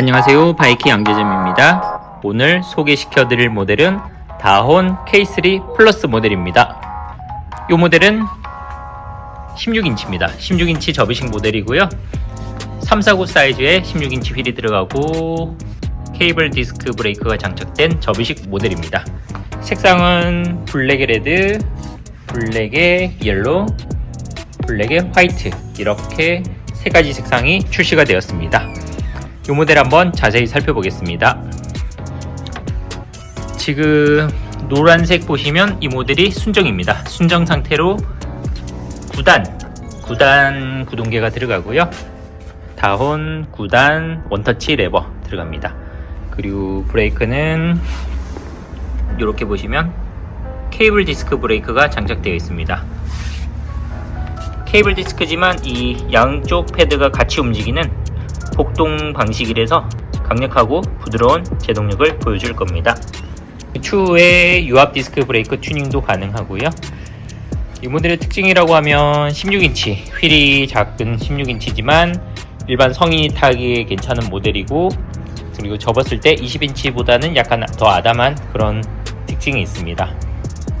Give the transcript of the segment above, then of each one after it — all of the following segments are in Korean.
안녕하세요. 바이킹 양재점입니다. 오늘 소개시켜 드릴 모델은 다혼 K3 플러스 모델입니다. 이 모델은 16인치입니다. 16인치 접이식 모델이고요. 349 사이즈의 16인치 휠이 들어가고 케이블 디스크 브레이크가 장착된 접이식 모델입니다. 색상은 블랙에 레드 블랙에 옐로우 블랙에 화이트 이렇게 세 가지 색상이 출시가 되었습니다 이 모델 한번 자세히 살펴보겠습니다. 지금 노란색 보시면 이 모델이 순정입니다. 순정 상태로 9단, 9단 구동계가 들어가고요. 다혼 9단 원터치 레버 들어갑니다. 그리고 브레이크는 이렇게 보시면 케이블 디스크 브레이크가 장착되어 있습니다. 케이블 디스크지만 이 양쪽 패드가 같이 움직이는 복동 방식이라서 강력하고 부드러운 제동력을 보여줄 겁니다. 추후에 유압 디스크 브레이크 튜닝도 가능하고요. 이 모델의 특징이라고 하면 16인치, 휠이 작은 16인치지만 일반 성인이 타기에 괜찮은 모델이고 그리고 접었을 때 20인치보다는 약간 더 아담한 그런 특징이 있습니다.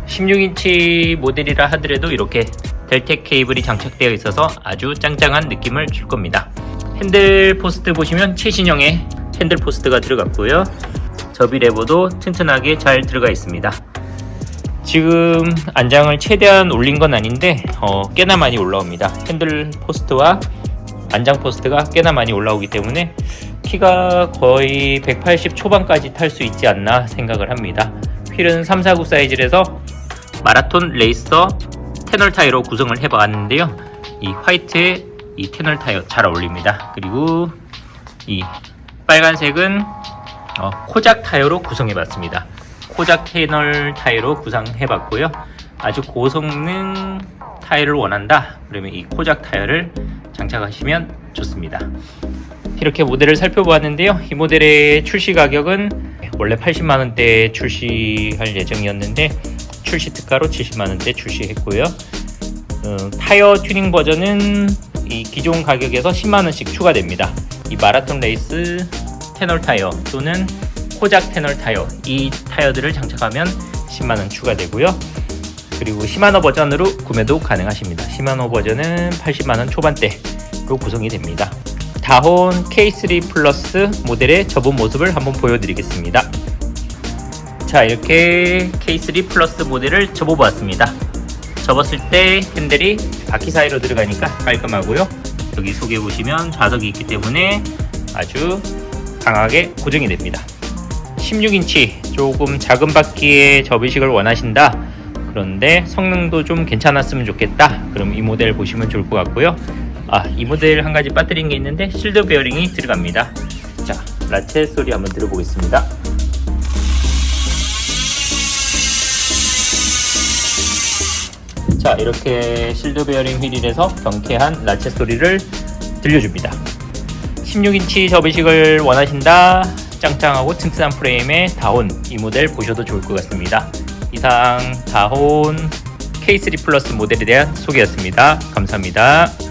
16인치 모델이라 하더라도 이렇게 델텍 케이블이 장착되어 있어서 아주 짱짱한 느낌을 줄 겁니다. 핸들 포스트 보시면 최신형의 핸들 포스트가 들어갔고요. 접이 레버도 튼튼하게 잘 들어가 있습니다. 지금 안장을 최대한 올린 건 아닌데 어, 꽤나 많이 올라옵니다. 핸들 포스트와 안장 포스트가 꽤나 많이 올라오기 때문에 키가 거의 180 초반까지 탈 수 있지 않나 생각을 합니다. 휠은 349 사이즈라서 마라톤 레이서 테널 타이로 구성을 해봤는데요. 이 화이트에 이 테널 타이어 잘 어울립니다. 그리고 이 빨간색은 어, 코작 타이어로 구성해봤습니다. 코작 테널 타이어로 구성해봤고요. 아주 고성능 타이어를 원한다. 그러면 이 코작 타이어를 장착하시면 좋습니다. 이렇게 모델을 살펴보았는데요. 이 모델의 출시 가격은 원래 80만원대 출시할 예정이었는데 출시 특가로 70만원대 출시했고요. 어, 타이어 튜닝 버전은 이 기존 가격에서 10만원씩 추가됩니다. 이 마라톤 레이스 테널 타이어 또는 코작 테널 타이어 이 타이어들을 장착하면 10만원 추가되고요. 그리고 시마노 버전으로 구매도 가능하십니다. 시마노 버전은 80만원 초반대로 구성이 됩니다. 다혼 K3 플러스 모델의 접은 모습을 한번 보여드리겠습니다. 자 이렇게 K3 플러스 모델을 접어보았습니다. 접었을 때 핸들이 바퀴 사이로 들어가니까 깔끔하고요. 여기 속에 보시면 좌석이 있기 때문에 아주 강하게 고정이 됩니다. 16인치 조금 작은 바퀴의 접이식을 원하신다. 그런데 성능도 좀 괜찮았으면 좋겠다. 그럼 이 모델 보시면 좋을 것 같고요. 아, 이 모델 한 가지 빠뜨린 게 있는데 실드 베어링이 들어갑니다. 자, 라체 소리 한번 들어보겠습니다. 자, 이렇게 실드 베어링 휠이라서 경쾌한 라체 소리를 들려줍니다. 16인치 접이식을 원하신다. 짱짱하고 튼튼한 프레임의 다혼 이 모델 보셔도 좋을 것 같습니다. 이상 다혼 K3 플러스 모델에 대한 소개였습니다. 감사합니다.